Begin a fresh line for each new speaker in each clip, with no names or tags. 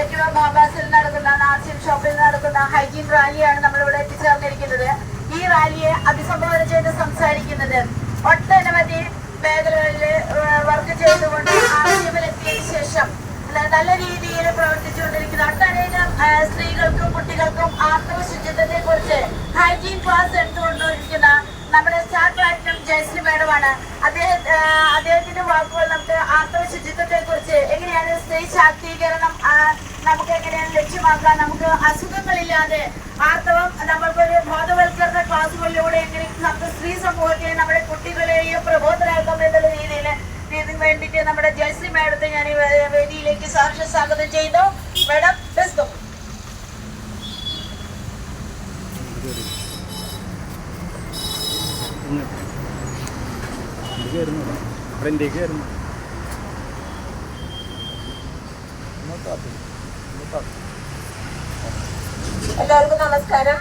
ബേക്കിലോ മോബാസിൽ നടക്കുന്ന നാസിം ഷോപ്പിൽ നടക്കുന്ന ഹൈജീൻ റാലിയാണ് നമ്മളിവിടെ എത്തിച്ചേർന്നിരിക്കുന്നത്. ഈ റാലിയെ അഭിസംബോധന ചെയ്ത് സംസാരിക്കുന്നത് ഒട്ടനവധി മേഖലകളിൽ വർക്ക് ചെയ്തുകൊണ്ട് ആദ്യമെത്തിയതിനു ശേഷം നല്ല രീതിയിൽ പ്രവർത്തിച്ചുകൊണ്ടിരിക്കുന്ന ഒട്ടനേകം സ്ത്രീകൾക്കും കുട്ടികൾക്കും ആർത്തവ ശുചിത്വത്തെ കുറിച്ച് ഹൈജീൻ ക്ലാസ് എടുത്തുകൊണ്ടിരിക്കുന്ന നമ്മുടെ സ്റ്റാർ പ്ലാറ്റിനം ജയശ്രീ മാഡമാണ്. അദ്ദേഹം അദ്ദേഹത്തിന്റെ വാക്കുകൾ നമുക്ക് ആർത്തവ ശുചിത്വത്തെ കുറിച്ച് എങ്ങനെയാണ് സ്ത്രീ ശാക്തീകരണം നമുക്ക് എങ്ങനെയാണ് ലക്ഷ്യമാക്കാം നമുക്ക് അസുഖങ്ങളില്ലാതെ ആർത്തവം നമ്മൾക്കൊരു ബോധവൽക്കരണ ക്ലാസ്സുകളിലൂടെ എങ്ങനെ നമുക്ക് സ്ത്രീ സമൂഹത്തെയും നമ്മുടെ കുട്ടികളെയും പ്രബോധനാക്കാം എന്നുള്ള രീതിയിൽ ഇതിന് വേണ്ടിയിട്ട് നമ്മുടെ ജയശ്രീ മേഡത്തെ ഞാൻ വേദിയിലേക്ക് സാക്ഷ്യ സ്വാഗതം ചെയ്തു മാഡം ബെസ്തോ
ഫ്രണ്ടിലേക്ക് വരുന്നു
എല്ലാവർക്കും നമസ്കാരം.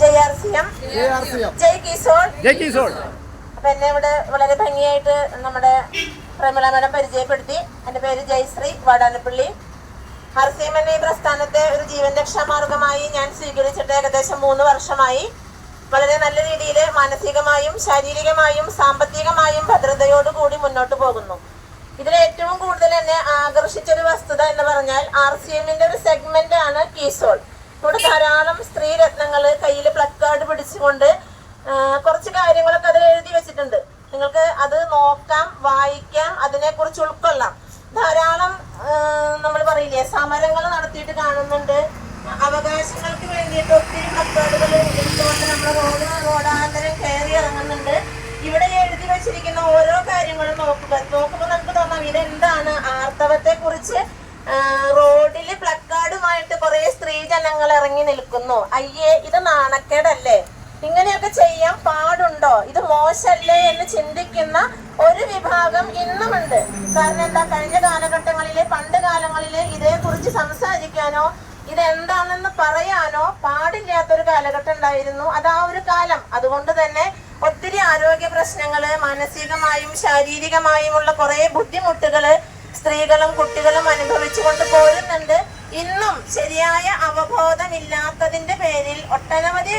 ജയ് ആർ സി എം. ജയ് കിസോൾ
ജയ് കിസോൾ
അപ്പൊ എന്നെ ഇവിടെ വളരെ ഭംഗിയായിട്ട് നമ്മുടെ പ്രമിള മാഡം പരിചയപ്പെടുത്തി. എന്റെ പേര് ജയശ്രീ വാടാനപ്പള്ളി. ഹർസീം എന്ന ഈ പ്രസ്ഥാനത്തെ ഒരു ജീവൻ രക്ഷാമാർഗമായി ഞാൻ സ്വീകരിച്ചിട്ട് ഏകദേശം മൂന്ന് വർഷമായി. വളരെ നല്ല രീതിയിൽ മാനസികമായും ശാരീരികമായും സാമ്പത്തികമായും ഭദ്രതയോടുകൂടി മുന്നോട്ട് പോകുന്നു. ആകർഷിച്ച വസ്തുത എന്ന് പറഞ്ഞാൽ ആർ സി എമ്മിന്റെ ഒരു സെഗ്മെന്റ് ആണ് കീസോൾ ഇവിടെ ധാരാളം സ്ത്രീ രത്നങ്ങൾ കയ്യിൽ പ്ലക്കാർഡ് പിടിച്ചുകൊണ്ട് കുറച്ച് കാര്യങ്ങളൊക്കെ അതിൽ എഴുതി വെച്ചിട്ടുണ്ട്. നിങ്ങൾക്ക് അത് നോക്കാം വായിക്കാം അതിനെക്കുറിച്ച് ഉൾക്കൊള്ളാം. ധാരാളം നമ്മൾ പറയില്ലേ സമരങ്ങൾ നടത്തിയിട്ട് കാണുന്നുണ്ട് അവകാശങ്ങൾക്ക് വേണ്ടിയിട്ട് ആർത്തവത്തെ കുറിച്ച് റോഡിൽ പ്ലക്കാർഡുമായിട്ട് കുറെ സ്ത്രീ ജനങ്ങൾ ഇറങ്ങി നിൽക്കുന്നു. അയ്യേ ഇത് നാണക്കേടല്ലേ? ഇങ്ങനെയൊക്കെ ചെയ്യാൻ പാടുണ്ടോ? ഇത് മോശല്ലേ എന്ന് ചിന്തിക്കുന്ന ഒരു വിഭാഗം ഇന്നുമുണ്ട്. കാരണം എന്താ കഴിഞ്ഞ കാലഘട്ടങ്ങളിലെ പണ്ട് കാലങ്ങളിലെ ഇതേക്കുറിച്ച് സംസാരിക്കാനോ ഇതെന്താണെന്ന് പറയാനോ പാടില്ലാത്തൊരു കാലഘട്ടം ഉണ്ടായിരുന്നു. അത് ആ ഒരു കാലം. അതുകൊണ്ട് തന്നെ ഒത്തിരി ആരോഗ്യ പ്രശ്നങ്ങൾ മാനസികമായും ശാരീരികമായുമുള്ള കുറെ ബുദ്ധിമുട്ടുകൾ സ്ത്രീകളും കുട്ടികളും അനുഭവിച്ചുകൊണ്ട് പോരുന്നുണ്ട്. ഇന്നും ശരിയായ അവബോധമില്ലാത്തതിന്റെ പേരിൽ ഒട്ടനവധി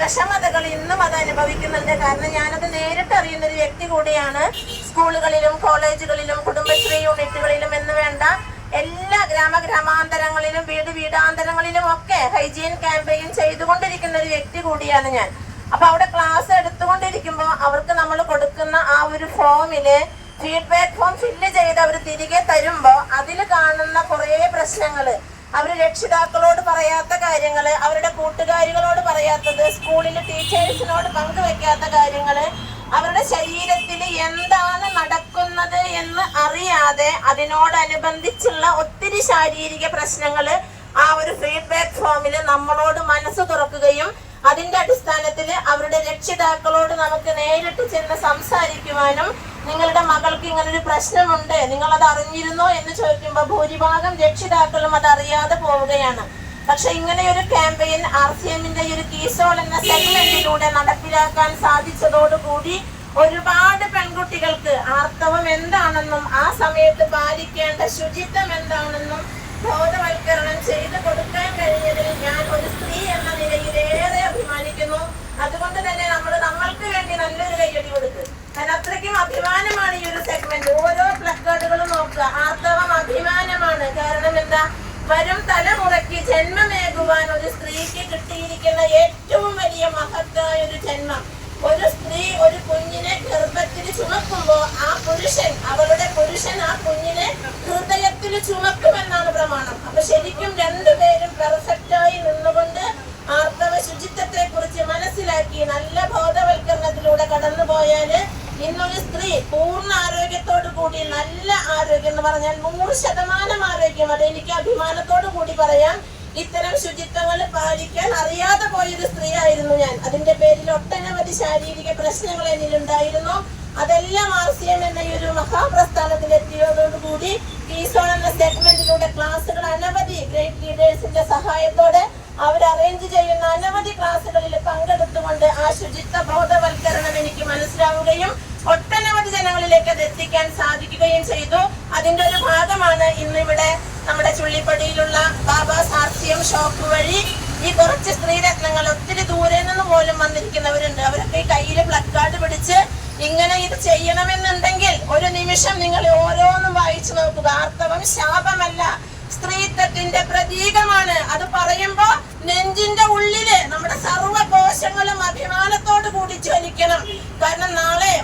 വിഷമതകൾ ഇന്നും അത് അനുഭവിക്കുന്നുണ്ട്. കാരണം ഞാനത് നേരിട്ട് അറിയുന്ന ഒരു വ്യക്തി കൂടിയാണ്. സ്കൂളുകളിലും കോളേജുകളിലും കുടുംബശ്രീ യൂണിറ്റുകളിലും എന്ന് വേണ്ട എല്ലാ ഗ്രാമാന്തരങ്ങളിലും വീട് വീടാന്തരങ്ങളിലും ഒക്കെ ഹൈജീൻ ക്യാമ്പയിൻ ചെയ്തുകൊണ്ടിരിക്കുന്ന ഒരു വ്യക്തി കൂടിയാണ് ഞാൻ. അപ്പൊ അവിടെ ക്ലാസ് എടുത്തുകൊണ്ടിരിക്കുമ്പോൾ അവർക്ക് നമ്മൾ കൊടുക്കുന്ന ആ ഒരു ഫോമിൽ ഫീഡ്ബാക്ക് ഫോം ഫില്ല് ചെയ്ത് അവർ തിരികെ തരുമ്പോൾ അതിൽ കാണുന്ന കുറേ പ്രശ്നങ്ങൾ. അവർ രക്ഷിതാക്കളോട് പറയാത്ത കാര്യങ്ങൾ അവരുടെ കൂട്ടുകാരികളോട് പറയാത്തത് സ്കൂളിൽ ടീച്ചേഴ്സിനോട് പങ്കുവെക്കാത്ത കാര്യങ്ങൾ അവരുടെ ശരീരത്തിൽ എന്താണ് നടക്കുന്നത് എന്ന് അറിയാതെ അതിനോടനുബന്ധിച്ചുള്ള ഒത്തിരി ശാരീരിക പ്രശ്നങ്ങൾ ആ ഒരു ഫീഡ്ബാക്ക് ഫോമിൽ നമ്മളോട് മനസ്സ് തുറക്കുകയും അതിന്റെ അടിസ്ഥാനത്തിൽ അവരുടെ രക്ഷിതാക്കളോട് നമുക്ക് നേരിട്ട് ചെന്ന് സംസാരിക്കുവാനും നിങ്ങളുടെ മകൾക്ക് ഇങ്ങനൊരു പ്രശ്നമുണ്ട് നിങ്ങൾ അത് അറിഞ്ഞിരുന്നോ എന്ന് ചോദിക്കുമ്പോൾ ഭൂരിഭാഗം രക്ഷിതാക്കളും അത് അറിയാതെ പോവുകയാണ്. പക്ഷെ ഇങ്ങനെ ഒരു ക്യാമ്പയിൻ ആർ സി എമ്മിന്റെ ഒരു കീസോൾ എന്ന സെഗ്മെന്റിലൂടെ നടപ്പിലാക്കാൻ സാധിച്ചതോടുകൂടി ഒരുപാട് പെൺകുട്ടികൾക്ക് ആർത്തവം എന്താണെന്നും ആ സമയത്ത് പാലിക്കേണ്ട ശുചിത്വം എന്താണെന്നും ബോധവൽക്കരണം ചെയ്തു കൊടുക്കാൻ കഴിഞ്ഞതിൽ ഞാൻ ഒരു സ്ത്രീ എന്ന നിലയിൽ ഏറെ അഭിമാനിക്കുന്നു അതുകൊണ്ട് തന്നെ നമ്മൾ നമ്മൾക്ക് വേണ്ടി നല്ലൊരു കയ്യടി കൊടുക്കുക കാരണം അത്രയ്ക്കും അഭിമാനമാണ് ഈ ഒരു സെഗ്മെന്റ് ഓരോ പ്ലക്കാർഡുകളും ആർത്തവം അഭിമാനമാണ്. കാരണം എന്താ? വരും തലമുറയ്ക്ക് ജന്മമേകുവാൻ ഒരു സ്ത്രീക്ക് കിട്ടിയിരിക്കുന്ന ഏറ്റവും വലിയ മഹത്തായ ഒരു ജന്മം. ഒരു സ്ത്രീ ഒരു കുഞ്ഞിനെ ഗർഭത്തിൽ ചുമക്കുമ്പോ ആ പുരുഷൻ അവളുടെ പുരുഷൻ ആ കുഞ്ഞിനെ ഹൃദയത്തിൽ ചുമക്കുമെന്നാണ് പ്രമാണം. ആരോഗ്യം പറഞ്ഞാൽ നൂറ് ശതമാനം ആരോഗ്യം. അത് എനിക്ക് അഭിമാനത്തോടു കൂടി പറയാം. ഇത്തരം ശുചിത്വങ്ങൾ പാലിക്കാൻ അറിയാതെ പോയൊരു സ്ത്രീ ആയിരുന്നു ഞാൻ. അതിന്റെ പേരിൽ ഒട്ടനവധി ശാരീരിക പ്രശ്നങ്ങൾ എന്നിലുണ്ടായിരുന്നു. അതെല്ലാം ആർ സി എം എന്ന ഈ ഒരു മഹാപ്രസ്ഥാനത്തിൽ എത്തിയതോടുകൂടി ഈസോൺ എന്ന സെഗ്മെന്റിലൂടെ ക്ലാസ്സുകൾ അനവധി ഗ്രേറ്റ് ലീഡേഴ്സിന്റെ സഹായത്തോടെ അവർ അറേഞ്ച് ചെയ്യുന്ന അനവധി ക്ലാസ്സുകളിൽ പങ്കെടുത്തുകൊണ്ട് ആ ശുചിത്വ ബോധവൽക്കരണം എനിക്ക് മനസ്സിലാവുകയും ഒട്ടനവധി ജനങ്ങളിലേക്ക് അത് എത്തിക്കാൻ സാധിക്കുകയും ചെയ്തു. അതിന്റെ ഒരു ഭാഗമാണ് ഇന്നിവിടെ നമ്മുടെ ചുള്ളിപ്പടിയിലുള്ള ബാബാസ് സാർസ്യം ഷോപ്പ് വഴി ഈ കുറച്ച് സ്ത്രീരത്നങ്ങൾ ഒത്തിരി ദൂരെ നിന്ന് പോലും വന്നിരിക്കുന്നവരുണ്ട്. അവരൊക്കെ ഈ കയ്യിൽ പ്ലക്കാർഡ് പിടിച്ച് ഇങ്ങനെ ഇത് ചെയ്യണമെന്നുണ്ടെങ്കിൽ ഒരു നിമിഷം നിങ്ങൾ ഓരോന്നും വായിച്ചു നോക്കുക. ആർത്തവം ശാപമല്ല. സ്ത്രീത്വത്തിന്റെ പ്രതീകമാണ്. അത് പറയുമ്പോ നെഞ്ചിന്റെ ഉള്ളിൽ നമ്മുടെ സർവ കോശങ്ങളും അഭിമാനത്തോട് കൂടി ജ്വലിക്കണം. കാരണം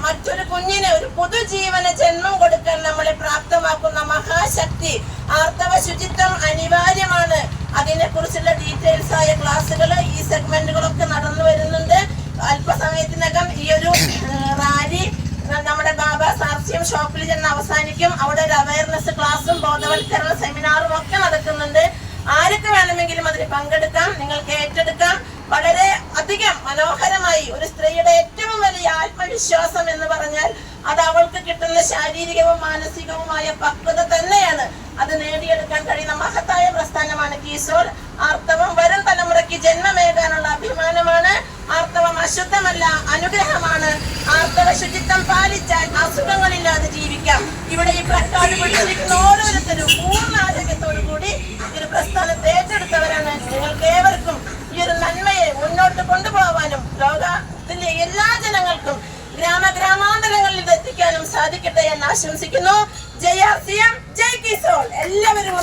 മറ്റൊരു കുഞ്ഞിന് ഒരു പുതുജീവന ജന്മം കൊടുക്കാൻ നമ്മളെ പ്രാപ്തമാക്കുന്ന മഹാശക്തി ആർത്തവ ശുചിത്വം അനിവാര്യമാണ്. അതിനെ കുറിച്ചുള്ള ഡീറ്റെയിൽസ് ആയ ക്ലാസ്സുകൾ ഈ സെഗ്മെന്റുകളൊക്കെ നടന്നു വരുന്നുണ്ട്. അല്പസമയത്തിനകം ഈ ഒരു റാലി നമ്മുടെ ബാബ സാർസ്യം ഷോപ്പിൽ ചെന്ന് അവസാനിക്കും. അവിടെ ഒരു അവയർനെസ് ക്ലാസ്സും ബോധവൽക്കരണ സെമിനാറും ഒക്കെ നടക്കുന്നുണ്ട്. ആരൊക്കെ വേണമെങ്കിലും അതിൽ പങ്കെടുക്കാം. നിങ്ങൾക്ക് ഏറ്റെടുക്കാം. വളരെ അധികം മനോഹരമായി ഒരു സ്ത്രീയുടെ ഏറ്റവും വലിയ ആത്മവിശ്വാസം എന്ന് പറഞ്ഞാൽ അത് അവൾക്ക് കിട്ടുന്ന ശാരീരികവും മാനസികവുമായ പക്വത തന്നെയാണ്. അത് നേടിയെടുക്കാൻ കഴിയുന്ന മഹത്തായ പ്രസ്ഥാനമാണ് കീസോൾ ആർത്തവം വരും തലമുറയ്ക്ക് ജന്മമേകാനുള്ള അഭിമാനമാണ്. ആർത്തവം അശുദ്ധമല്ല അനുഗ്രഹമാണ്. ആർത്തവ ശുചിത്വം പാലിച്ചാൽ അസുഖങ്ങളില്ലാതെ ജീവിക്കാം. ഇവിടെ ഈ പ്രസ്ഥാനം പിടിച്ചിരിക്കുന്ന ഓരോരുത്തരും പൂർണ ആരോഗ്യത്തോടു കൂടി ഒരു പ്രസ്ഥാനത്തെ ഏറ്റെടുത്തവരാണ്. നിങ്ങൾക്ക് ഏവർക്കും ഈ ഒരു നന്മയെ മുന്നോട്ട് കൊണ്ടുപോകാനും ലോകത്തിലെ എല്ലാ ജനങ്ങൾക്കും ഗ്രാമ ഗ്രാമാന്തരങ്ങളിൽ എത്തിക്കാനും സാധിക്കട്ടെ എന്ന് ആശംസിക്കുന്നു. ജയ സി എം. ജയ് കിസോൾ എല്ലാവരും